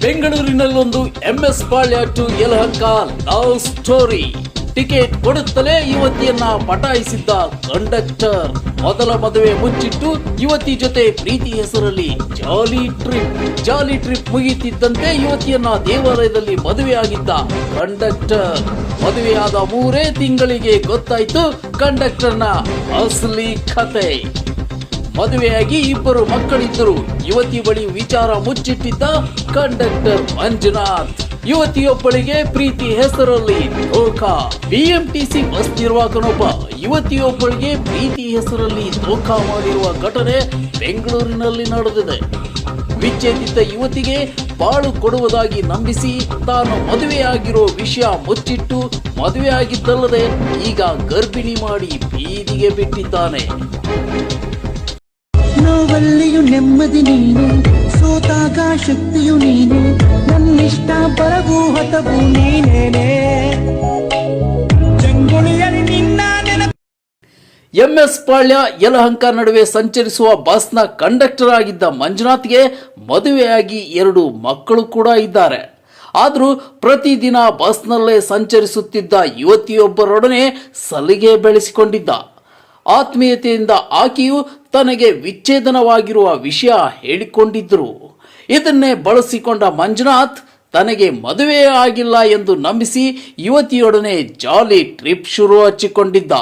ಬೆಂಗಳೂರಿನಲ್ಲೊಂದು MS Palya to Yelahanka love story. Ticket ಕೊಡುತ್ತಲೇ ಯುವತಿಯನ್ನ ಪಟಾಯಿಸಿದ್ದ conductor. ಮೊದಲ ಮದುವೆ ಮುಚ್ಚಿಟ್ಟು ಯುವತಿ ಜೊತೆ ಪ್ರೀತಿ ಹೆಸರಲ್ಲಿ ಜಾಲಿ ಟ್ರಿಪ್. ಜಾಲಿ ಟ್ರಿಪ್ ಮುಗಿಯುತ್ತಿದ್ದಂತೆ ಯುವತಿಯನ್ನ ದೇವಾಲಯದಲ್ಲಿ ಮದುವೆಯಾಗಿದ್ದ ಕಂಡಕ್ಟರ್. ಮದುವೆಯಾದ ಮೂರೇ ತಿಂಗಳಿಗೆ ಗೊತ್ತಾಯ್ತು ಕಂಡಕ್ಟರ್ನ ಅಸಲಿ ಕತೆ. ಮದುವೆಯಾಗಿ ಇಬ್ಬರು ಮಕ್ಕಳಿದ್ದರು. ಯುವತಿ ಬಳಿ ವಿಚಾರ ಮುಚ್ಚಿಟ್ಟಿದ್ದ ಕಂಡಕ್ಟರ್ ಮಂಜುನಾಥ್. ಯುವತಿಯೊಬ್ಬಳಿಗೆ ಪ್ರೀತಿ ಹೆಸರಲ್ಲಿ ಧೋಖಾ. ಬಿಎಂಟಿಸಿ ಬಸ್ ನಿರ್ವಾಹಕನೊಬ್ಬ ಯುವತಿಯೊಬ್ಬಳಿಗೆ ಪ್ರೀತಿ ಹೆಸರಲ್ಲಿ ಧೋಖಾ ಮಾಡಿರುವ ಘಟನೆ ಬೆಂಗಳೂರಿನಲ್ಲಿ ನಡೆದಿದೆ. ವಿಚ್ಛೇದಿತ ಯುವತಿಗೆ ಬಾಳು ಕೊಡುವುದಾಗಿ ನಂಬಿಸಿ ತಾನು ಮದುವೆಯಾಗಿರೋ ವಿಷಯ ಮುಚ್ಚಿಟ್ಟು ಮದುವೆಯಾಗಿದ್ದಲ್ಲದೆ ಈಗ ಗರ್ಭಿಣಿ ಮಾಡಿ ಬೀದಿಗೆ ಬಿಟ್ಟಿದ್ದಾನೆ. ನೋವಲ್ಲಿಯು ನೆಮ್ಮದಿ ನೀನು ಸೋತಾಗ ಶಕ್ತಿಯು ನೀನು ನನ್ನಿಷ್ಟ ಬರವು ಹತವು ನೀನೇನೆ. ನೆನಪು ಎಂಎಸ್ ಪಾಳ್ಯ ಯಲಹಂಕ ನಡುವೆ ಸಂಚರಿಸುವ ಬಸ್ನ ಕಂಡಕ್ಟರ್ ಆಗಿದ್ದ ಮಂಜುನಾಥ್ಗೆ ಮದುವೆಯಾಗಿ ಎರಡು ಮಕ್ಕಳು ಕೂಡ ಇದ್ದಾರೆ. ಆದರೂ ಪ್ರತಿದಿನ ಬಸ್ನಲ್ಲೇ ಸಂಚರಿಸುತ್ತಿದ್ದ ಯುವತಿಯೊಬ್ಬರೊಡನೆ ಸಲಿಗೆ ಬೆಳೆಸಿಕೊಂಡಿದ್ದ. ಆತ್ಮೀಯತೆಯಿಂದ ಆಕೆಯು ತನಗೆ ವಿಚ್ಛೇದನವಾಗಿರುವ ವಿಷಯ ಹೇಳಿಕೊಂಡಿದ್ದರು ಇದನ್ನೇ ಬಳಸಿಕೊಂಡ ಮಂಜುನಾಥ್, ತನಗೆ ಮದುವೆ ಆಗಿಲ್ಲ ಎಂದು ನಂಬಿಸಿ ಯುವತಿಯೊಡನೆ ಜಾಲಿ ಟ್ರಿಪ್ ಶುರು ಹಚ್ಚಿಕೊಂಡಿದ್ದ.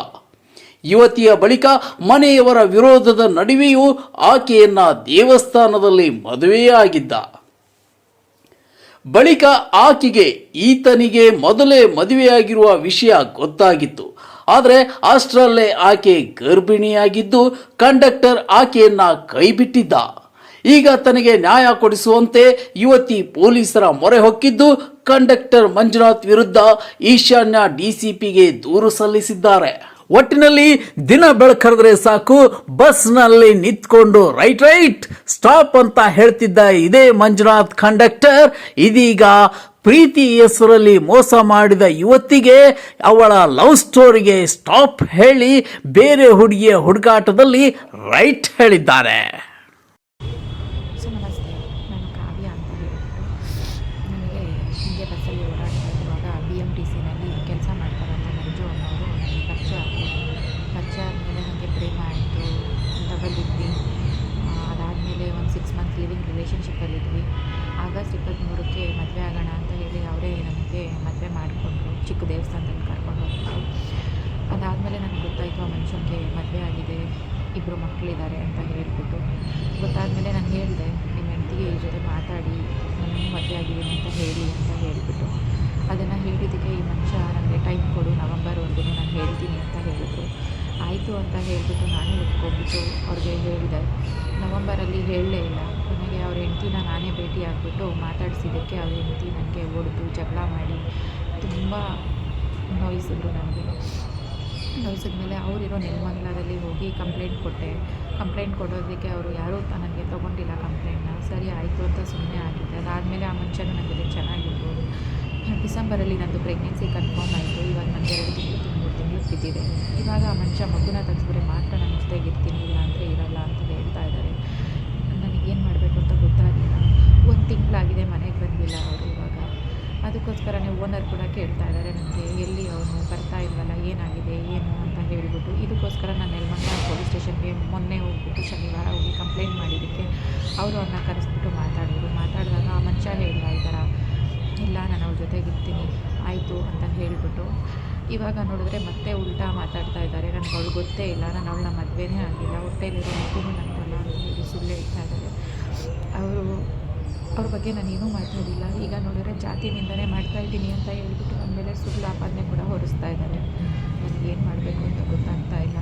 ಯುವತಿಯ ಬಳಿಕ ಮನೆಯವರ ವಿರೋಧದ ನಡುವೆಯೂ ಆಕೆಯನ್ನ ದೇವಸ್ಥಾನದಲ್ಲಿ ಮದುವೆಯಾಗಿದ್ದ. ಬಳಿಕ ಆಕೆಗೆ ಈತನಿಗೆ ಮೊದಲೇ ಮದುವೆಯಾಗಿರುವ ವಿಷಯ ಗೊತ್ತಾಗಿತ್ತು. ಆದರೆ ಅಷ್ಟರಲ್ಲೇ ಆಕೆ ಗರ್ಭಿಣಿಯಾಗಿದ್ದು ಕಂಡಕ್ಟರ್ ಆಕೆಯನ್ನ ಕೈಬಿಟ್ಟಿದ್ದ. ಈಗ ತನಗೆ ನ್ಯಾಯ ಕೊಡಿಸುವಂತೆ ಯುವತಿ ಪೊಲೀಸರ ಮೊರೆ ಹೊಕ್ಕಿದ್ದು ಕಂಡಕ್ಟರ್ ಮಂಜುನಾಥ್ ವಿರುದ್ಧ ಈಶಾನ್ಯ ಡಿಸಿಪಿಗೆ ದೂರು ಸಲ್ಲಿಸಿದ್ದಾರೆ. ಒಟ್ಟಿನಲ್ಲಿ ದಿನ ಬೆಳಕರೆದ್ರೆ ಸಾಕು, ಬಸ್ನಲ್ಲಿ ನಿಂತ್ಕೊಂಡು ರೈಟ್ ರೈಟ್, ಸ್ಟಾಪ್ ಅಂತ ಹೇಳ್ತಿದ್ದ ಇದೇ ಮಂಜುನಾಥ್ ಕಂಡಕ್ಟರ್. ಇದೀಗ ಪ್ರೀತಿ ಹೆಸರಲ್ಲಿ ಮೋಸ ಮಾಡಿದ ಯುವತಿಗೆ ಅವಳ ಲವ್ ಸ್ಟೋರಿಗೆ ಸ್ಟಾಪ್ ಹೇಳಿ ಬೇರೆ ಹುಡುಗಿಯ ಹುಡುಕಾಟದಲ್ಲಿ ರೈಟ್ ಹೇಳಿದ್ದಾರೆ ಸೊ ನಮಸ್ತೆ ನಾನು ಕಾವ್ಯ ಅಂತ ಹೇಳ್ಬಿಟ್ಟು ನನಗೆ ಹೀಗೆ ಬಸ್ಸಲ್ಲಿ ಓಡಾಡ್ತಾ ಇರುವಾಗ ಬಿ ಎಂ ಟಿ ಸಿನಲ್ಲಿ ಕೆಲಸ ಮಾಡ್ತಾರಂತ ಮಂಜು ಅನ್ನೋರು ನನಗೆ ಪರಿಚಯ ಆದರು ಪರಿಚಯ ಆದಮೇಲೆ ನನಗೆ ಪ್ರೇಮ ಆಯಿತು ಡಬಲ್ ಇದ್ವಿ ಅದಾದಮೇಲೆ ಒಂದು ಸಿಕ್ಸ್ ಮಂತ್ಸ್ ಲಿವಿಂಗ್ ರಿಲೇಷನ್ಶಿಪ್ಪಲ್ಲಿದ್ವಿ ಆಗಸ್ಟ್ ಇಪ್ಪತ್ತ್ಮೂರಕ್ಕೆ ಮದುವೆ ಆಗೋಣ ಅಂತ ಹೇಳಿ ಅವರೇ ನನಗೆ ಮದುವೆ ಮಾಡಿಕೊಂಡ್ರು ಚಿಕ್ಕ ದೇವಸ್ಥಾನದಲ್ಲಿ ಕರ್ಕೊಂಡು ಹೋಗಿದ್ರು ಅದಾದಮೇಲೆ ನನಗೆ ಗೊತ್ತಾಯಿತು ಆ ಮನುಷ್ಯನಿಗೆ ಮದುವೆ ಆಗಿದೆ ಇಬ್ಬರು ಮಕ್ಕಳಿದ್ದಾರೆ ಅಂತ ಹೇಳಿಬಿಟ್ಟು ಗೊತ್ತಾದಮೇಲೆ ನಾನು ಹೇಳಿದೆ, ನಿಮ್ಮ ಹೆಂಡತಿಗೆ ಈ ಜೊತೆ ಮಾತಾಡಿ, ನಾನು ಮದುವೆ ಆಗಿದ್ದೀನಿ ಅಂತ ಹೇಳಿ ಅಂತ ಹೇಳಿಬಿಟ್ಟು. ಅದನ್ನು ಹೇಳಿದ್ದಕ್ಕೆ ಈ ಮನುಷ್ಯ ನನಗೆ ಟೈಮ್ ಕೊಡು, ನವಂಬರ್ವರೆಗೂ ನಾನು ಹೇಳ್ತೀನಿ ಅಂತ ಹೇಳಿದ್ರು. ಆಯಿತು ಅಂತ ಹೇಳಿಬಿಟ್ಟು ನಾನು ಒಪ್ಕೊಂಡ್ಬಿಟ್ಟು ಅವ್ರಿಗೆ ಹೇಳಿದೆ. ನವಂಬರಲ್ಲಿ ಹೇಳಲೇ ಇಲ್ಲ. ಕೊನೆಗೆ ಅವ್ರ ಹೆಂಡ್ತಿನ ನಾನೇ ಭೇಟಿ ಆಗಿಬಿಟ್ಟು ಮಾತಾಡಿಸಿದ್ದಕ್ಕೆ ಅವ್ರ ಹೆಂಡತಿ ನನಗೆ ಹೊಡೆದು ಜಗಳ ಮಾಡಿ, ತುಂಬ ನೋಯಿಸಿದ್ರು ನನಗೆ. ನೋಯಿಸಿದ್ಮೇಲೆ ಅವರಿರೋ ನೆಲಮಂಗಲದಲ್ಲಿ ಹೋಗಿ ಕಂಪ್ಲೇಂಟ್ ಕೊಟ್ಟೆ. ಕಂಪ್ಲೇಂಟ್ ಕೊಡೋದಕ್ಕೆ ಅವರು ಯಾರೂ ನನಗೆ ತೊಗೊಂಡಿಲ್ಲ ಕಂಪ್ಲೇಂಟ್ನ. ಸರಿ, ಆಯಿತು ಅಂತ ಸುಮ್ಮನೆ ಆಗಿದ್ದೆ. ಅದಾದಮೇಲೆ ಆ ಮನುಷ್ಯನೂ ನನಗೆ ಚೆನ್ನಾಗಿರ್ಬೋದು. ಡಿಸೆಂಬರಲ್ಲಿ ನಂದು ಪ್ರೆಗ್ನೆನ್ಸಿ ಕನ್ಫರ್ಮ್ ಆಯಿತು. ಇವಾಗ ನನಗೆ ಎರಡು ತಿಂಗಳು, ಮೂರು ತಿಂಗಳು ಬಿದ್ದಿದೆ. ಇವಾಗ ಆ ಮನುಷ್ಯ ಮಗುನ ತೆಗೆಸಿದ್ರೆ ಮಾತ್ರ ನಾನು ಜೊತೆಗಿರ್ತೀನಿ ಇಲ್ಲ ಅಂದರೆ ಇರಲ್ಲ ಅಂತ ಹೇಳ್ತಾ ಇದ್ದಾರೆ. ನನಗೇನು ಮಾಡಬೇಕು ಅಂತ ಗೊತ್ತಾಗಲಿಲ್ಲ ಒಂದು ತಿಂಗಳಾಗಿದೆ ಮನೆಗೆ ಬಂದಿಲ್ಲ ಅವರು ಇವಾಗ ಅದಕ್ಕೋಸ್ಕರನೇ ಓನರ್ ಕೂಡ ಕೇಳ್ತಾ ಇದ್ದಾರೆ ನನಗೆ ಎಲ್ಲಿ ಅವನು ಬರ್ತಾ ಇಲ್ವಲ್ಲ, ಏನಾಗಿದೆ, ಏನು ಅಂತ ಹೇಳಿಬಿಟ್ಟು. ಇದಕ್ಕೋಸ್ಕರ ನಾನು ನೆಲಮಂಗಲ ಪೊಲೀಸ್ ಸ್ಟೇಷನ್ಗೆ ಮೊನ್ನೆ ಹೋಗ್ಬಿಟ್ಟು ಶನಿವಾರ ಹೋಗಿ ಕಂಪ್ಲೇಂಟ್ ಮಾಡಿದ್ದಕ್ಕೆ ಅವರು ಅವ್ರನ್ನ ಕರೆಸ್ಬಿಟ್ಟು ಮಾತಾಡಿದ್ರು. ಮಾತಾಡಿದಾಗ, ಆ ಮನುಷ್ಯ ಹೇಳಿದ ಈ ಥರ ಇಲ್ಲ, ನಾನು ಅವ್ರ ಜೊತೆಗಿರ್ತೀನಿ ಆಯಿತು, ಅಂತ ಹೇಳಿಬಿಟ್ಟು. ಇವಾಗ ನೋಡಿದ್ರೆ ಮತ್ತೆ ಉಲ್ಟಾ ಮಾತಾಡ್ತಾ ಇದ್ದಾರೆ. ನನಗೆ ಅವಳು ಗೊತ್ತೇ ಇಲ್ಲ. ನಾನು ಅವಳನ್ನ ಮದುವೆನೇ ಆಗಿಲ್ಲ. ಹೊಟ್ಟೆಲಿರೋ ಮಗುನೂ ನನ್ನ ಅಂತ ಹೇಳಿ ಸುಳ್ಳು ಹೇಳ್ತಾ ಇದ್ದಾರೆ. ಅವರು ಅವ್ರ ಬಗ್ಗೆ ನಾನೇನೂ ಮಾತಾಡಿಲ್ಲ. ಈಗ ನೋಡಿದ್ರೆ ಜಾತಿನಿಂದನೇ ಮಾಡ್ತಾ ಇದ್ದೀನಿ ಅಂತ ಹೇಳ್ಬಿಟ್ಟು ನನ್ನ ಮೇಲೆ ಸುಳ್ಳು ಆಪಾದನೆ ಕೂಡ ಹೊರಿಸ್ತಾ ಇದ್ದಾರೆ. ನನಗೇನು ಮಾಡಬೇಕು ಅಂತ ಗೊತ್ತಾಗ್ತಾ ಇಲ್ಲ.